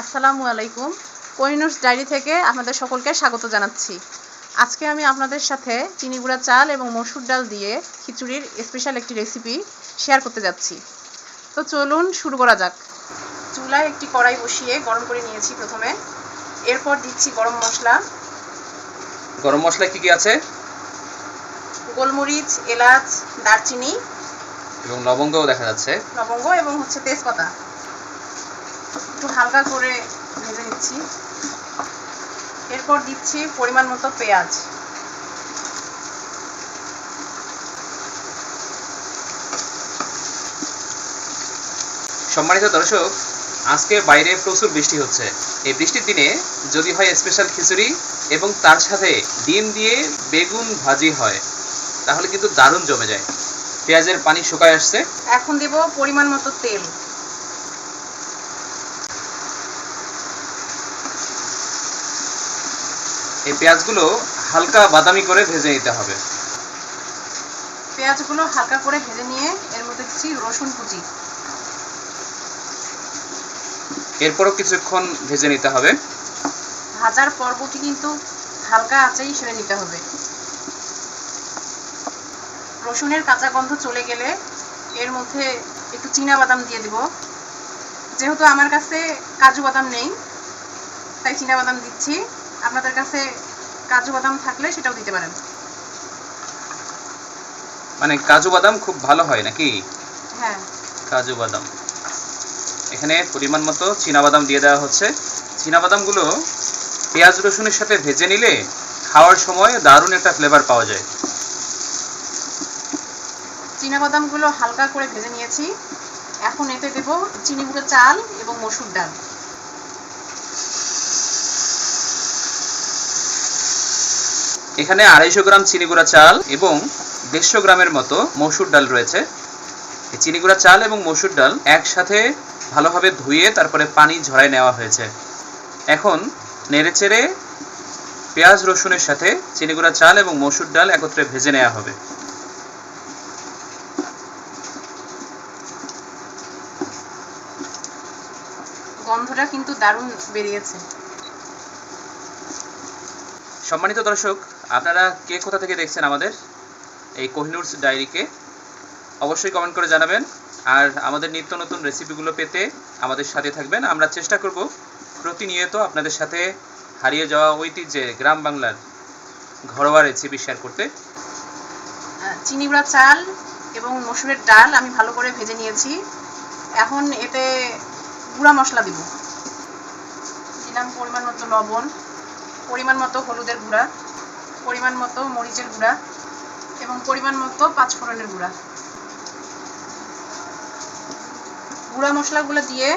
আসসালামু আলাইকুম। কোহিনুরস ডায়েরি থেকে আপনাদের সকলকে স্বাগত জানাচ্ছি। আজকে আমি আপনাদের সাথে চিনি গুঁড়া চাল এবং মসুর ডাল দিয়ে খিচুড়ির স্পেশাল একটি রেসিপি শেয়ার করতে যাচ্ছি। তো চলুন শুরু করা যাক। চুলায় একটি কড়াই বসিয়ে গরম করে নিয়েছি প্রথমে। এরপর দিচ্ছি গরম মশলা। গরম মশলা কি কি আছে? গোলমরিচ এলাচ দারচিনি এবং লবঙ্গও দেখা যাচ্ছে। লবঙ্গ এবং হচ্ছে তেজপাতা। একটু হালকা করে ভেজে নিচ্ছি। এরপর দিচ্ছি পরিমাণ মতো পেঁয়াজ। সম্মানিত দর্শক আজকে বাইরে প্রচুর বৃষ্টি হচ্ছে। এই বৃষ্টির দিনে যদি হয় স্পেশাল খিচুড়ি এবং তার সাথে ডিম দিয়ে বেগুন ভাজি হয় তাহলে কিন্তু দারুণ জমে যায়। পেঁয়াজের পানি শুকায় আসছে। এখন দেব পরিমাণ মতো তেল। এই পেঁয়াজগুলো হালকা বাদামি করে ভেজে নিতে হবে। পেঁয়াজগুলো হালকা করে ভেজে নিয়ে এর মধ্যে দিচ্ছি রসুন কুচি। এরপরও কিছুক্ষণ ভেজে নিতে হবে। ভাজার পর্বটি কিন্তু হালকা আঁচেই সেরে নিতে হবে। রসুনের কাঁচা গন্ধ চলে গেলে এর মধ্যে একটু চীনা বাদাম দিয়ে দিব। যেহেতু আমার কাছে কাজু বাদাম নেই তাই চীনা বাদাম দিচ্ছি। আপনাদের কাছে কাজু বাদাম থাকলে সেটাও দিতে পারেন। মানে কাজু বাদাম খুব ভালো হয় নাকি? হ্যাঁ। কাজু বাদাম। এখানে পরিমাণ মতো বাদাম দিয়ে দেওয়া হচ্ছে। বাদামগুলো পেঁয়াজ রসুনের সাথে ভেজে নিলে খাওয়ার সময় দারুণ একটা ফ্লেভার পাওয়া যায়। চীনা বাদামগুলো হালকা করে ভেজে নিয়েছি। এখন এতে দেব চিনি গুঁড়ো চাল এবং মসুর ডাল। এখানে আড়াইশো গ্রাম চিনি গুঁড়া চাল এবং দেড়শো গ্রামের মতো মসুর ডাল রয়েছে। এই চিনি গুঁড়া চাল এবং মসুর ডাল একসাথে ভালোভাবে ধুয়ে তারপরে পানি ঝরায় নেওয়া হয়েছে। এখন নেড়েচেড়ে পেঁয়াজ রসুনের সাথে চিনি গুঁড়া চাল এবং মসুর ডাল একত্রে ভেজে নেওয়া হবে। গন্ধটা কিন্তু দারুণ বেরিয়েছে। সম্মানিত দর্শক আপনারা কে কোথা থেকে দেখছেন আমাদের? এই কোহিনুরস ডায়েরিকে অবশ্যই কমেন্ট করে জানাবেন। আর আমাদের নিত্য নতুন রেসিপিগুলো পেতে আমাদের সাথে থাকবেন। আমরা চেষ্টা করব প্রতিনিয়ত আপনাদের সাথে হারিয়ে যাওয়া ঐতিহ্যে গ্রাম বাংলার ঘরোয়া রেসিপি শেয়ার করতে। আহ, চিনি গুঁড়া চাল এবং মসুরের ডাল আমি ভালো করে ভেজে নিয়েছি। এখন এতে গুঁড়া মশলা দিব। দিলাম পরিমাণ মতো লবণ পরিমাণ মতো হলুদের গুঁড়া। পরিমাণ মতো মরিচের গুঁড়া এবং পরিমাণ মতো পাঁচফোড়নের গুঁড়া। গুঁড়া মশলাগুলো দিয়ে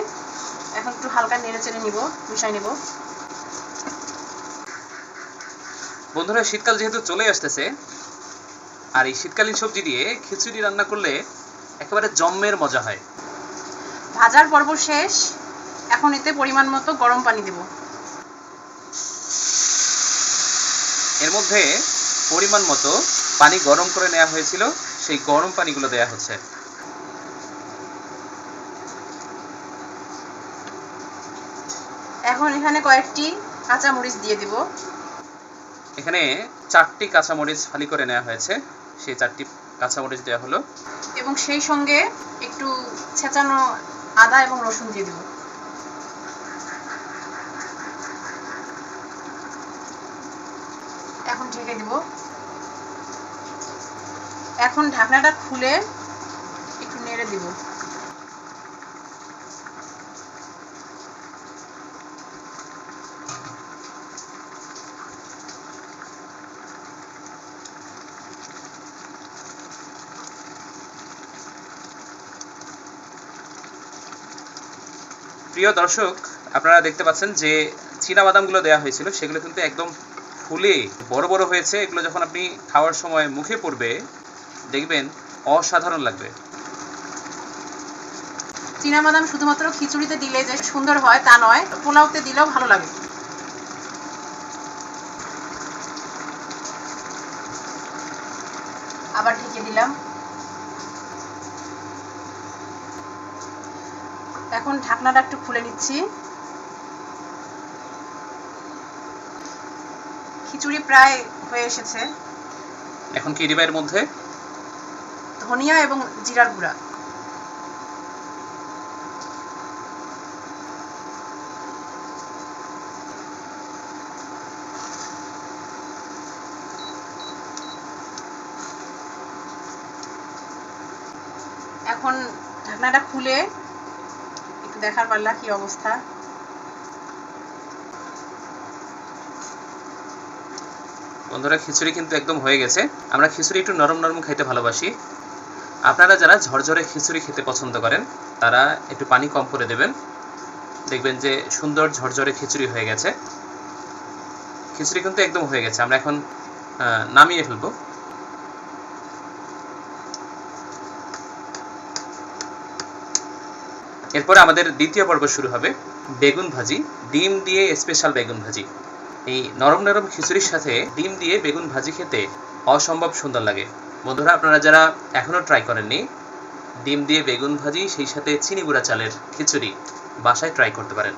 এখন একটু হালকা নেড়ে চেড়ে নিব মিশাই নেব। বন্ধুরা শীতকাল যেহেতু চলে আসতেছে আর এই শীতকালীন সবজি দিয়ে খিচুড়ি রান্না করলে একেবারে জম্মের মজা হয়। ভাজার পর্ব শেষ এখন এতে পরিমাণ মতো গরম পানি দেব। এর মধ্যে পরিমাণ মতো পানি গরম করে নেওয়া হয়েছিল। সেই গরম পানিগুলো দেয়া হচ্ছে। এখন এখানে কয়েকটি কাঁচা মরিচ দিয়ে দিব। এখানে চারটি কাঁচামরিচ ফালি করে নেওয়া হয়েছে। সেই চারটি কাঁচামরিচ দেওয়া হলো। এবং সেই সঙ্গে একটু ছেঁচানো আদা এবং রসুন দিয়ে দিব এখন ঢেকে দিব এখন ঢাকনাটা খুলে একটু নেড়ে দিব। প্রিয় দর্শক, আপনারা দেখতে পাচ্ছেন যে চীনা বাদামগুলো দেওয়া হয়েছিল, সেগুলো কিন্তু একদম ফুলে বড় বড় হয়েছে, এগুলো যখন আপনি খাওয়ার সময় মুখে পড়বে, দেখবেন অসাধারণ লাগবে। বাদাম শুধুমাত্র খিচুড়িতে দিলে যে সুন্দর হয়, তা নয়, পোলাওতে দিলেও ভালো লাগে। আবার ঢেকে দিলাম। এখন ঢাকনাটা একটু খুলে নিচ্ছি। খিচুড়ি প্রায় হয়ে এসেছে। এখন কি দিবা এর মধ্যে? ধনিয়া এবং জিরার গুঁড়া। এখন ঢাকনাটা খুলে একটু দেখার পারলা কি অবস্থা। বন্ধুরা, খিচুড়ি কিন্তু একদম হয়ে গেছে। আমরা খিচুড়ি একটু নরম নরম খাইতে ভালোবাসি। আপনারা যারা ঝরঝরে খিচুড়ি খেতে পছন্দ করেন, তারা একটু পানি কম করে দেবেন। দেখবেন যে সুন্দর ঝরঝরে খিচুড়ি হয়ে গেছে। খিচুড়ি কিন্তু একদম হয়ে গেছে। আমরা এখন নামিয়ে ফেলব। এরপর আমাদের দ্বিতীয় পর্ব শুরু হবে। বেগুন ভাজি। ডিম দিয়ে স্পেশাল বেগুন ভাজি। এই নরম নরম খিচুড়ির সাথে ডিম দিয়ে বেগুন ভাজি খেতে অসম্ভব সুন্দর লাগে। বন্ধুরা, আপনারা যারা এখনও ট্রাই করেননি, ডিম দিয়ে বেগুন ভাজি, সেই সাথে চিনি গুঁড়া চালের খিচুড়ি বাসায় ট্রাই করতে পারেন।